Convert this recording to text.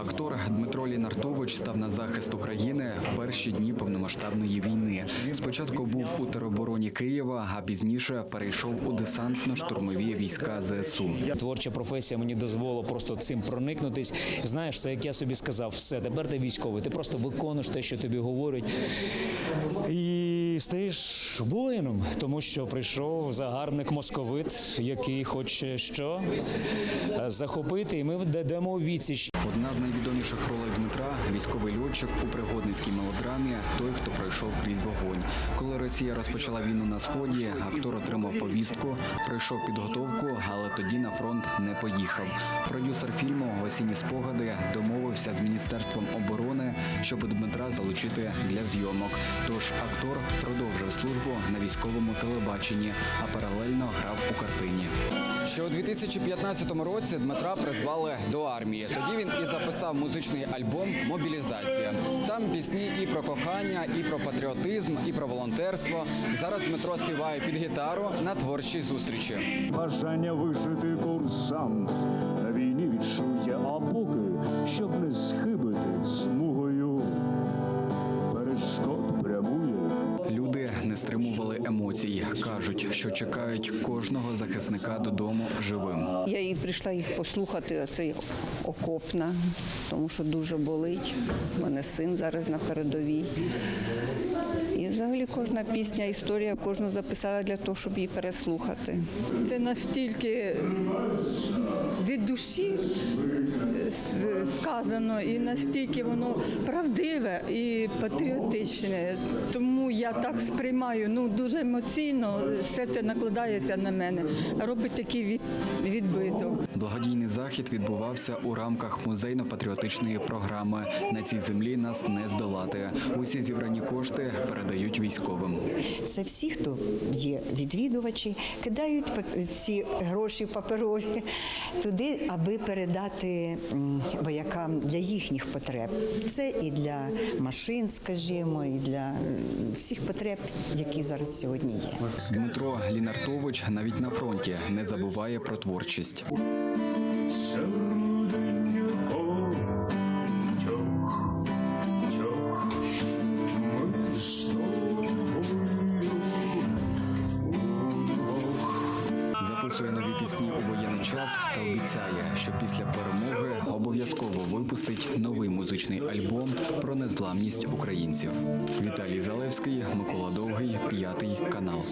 Актор Дмитро Лінартович став на захист України в перші дні повномасштабної війни. Спочатку був у теробороні Києва, а пізніше перейшов у десантно-штурмові війська ЗСУ. Творча професія мені дозволила просто цим проникнутись. Знаєш, це як я собі сказав, все, тепер ти військовий, ти просто виконуєш те, що тобі говорять. І стаєш воїном, тому що прийшов загарбник московит, який хоче що захопити, і ми йдемо у відсіч. Одна з найвідоміших ролей Дмитра військовий льотчик у пригодницькій мелодрамі Той, хто пройшов крізь вогонь. Коли Росія розпочала війну на сході, актор отримав повістку, пройшов підготовку, але тоді на фронт не поїхав. Продюсер фільму Осінні спогади домовився з міністерством оборони, щоб Дмитра залучити для зйомок. Тож актор продовжив службу на військовому телебаченні, а паралельно грав у Ще у 2015 році Дмитра призвали до армії. Тоді він і записав музичний альбом Мобілізація. Там пісні і про кохання, і про патріотизм, і про волонтерство. Зараз Дмитро співає під гітару на творчій зустрічі. Бажання вижити курсант на війні відчує, а поки, щоб не схибити стримували емоцій. кажуть, що чекають кожного захисника додому живим. Я і прийшла їх послухати, оцей окопна, тому що дуже болить. У мене син зараз на передовій. І взагалі кожна пісня, історія кожну записала для того, щоб її переслухати. Це настільки від душі сказано, і настільки воно правдиве і патріотичне. Тому я так сприймаю, ну дуже емоційно все це накладається на мене, робить такий відбиток. Благодійний захід відбувався у рамках музейно-патріотичної програми. На цій землі нас не здолати. Усі зібрані кошти передають військовим. Це всі, хто є відвідувачі, кидають ці гроші паперові туди, аби передати м, воякам для їхніх потреб. Це і для машин, скажімо, і для всіх потреб, які зараз сьогодні є. Дмитро Лінартович навіть на фронті не забуває про творчість. Записує нові пісні у воєнний час та обіцяє, що після перемоги обов'язково випустить новий музичний альбом про незламність українців. Віталій Залевський, Микола Довгий, п'ятий канал.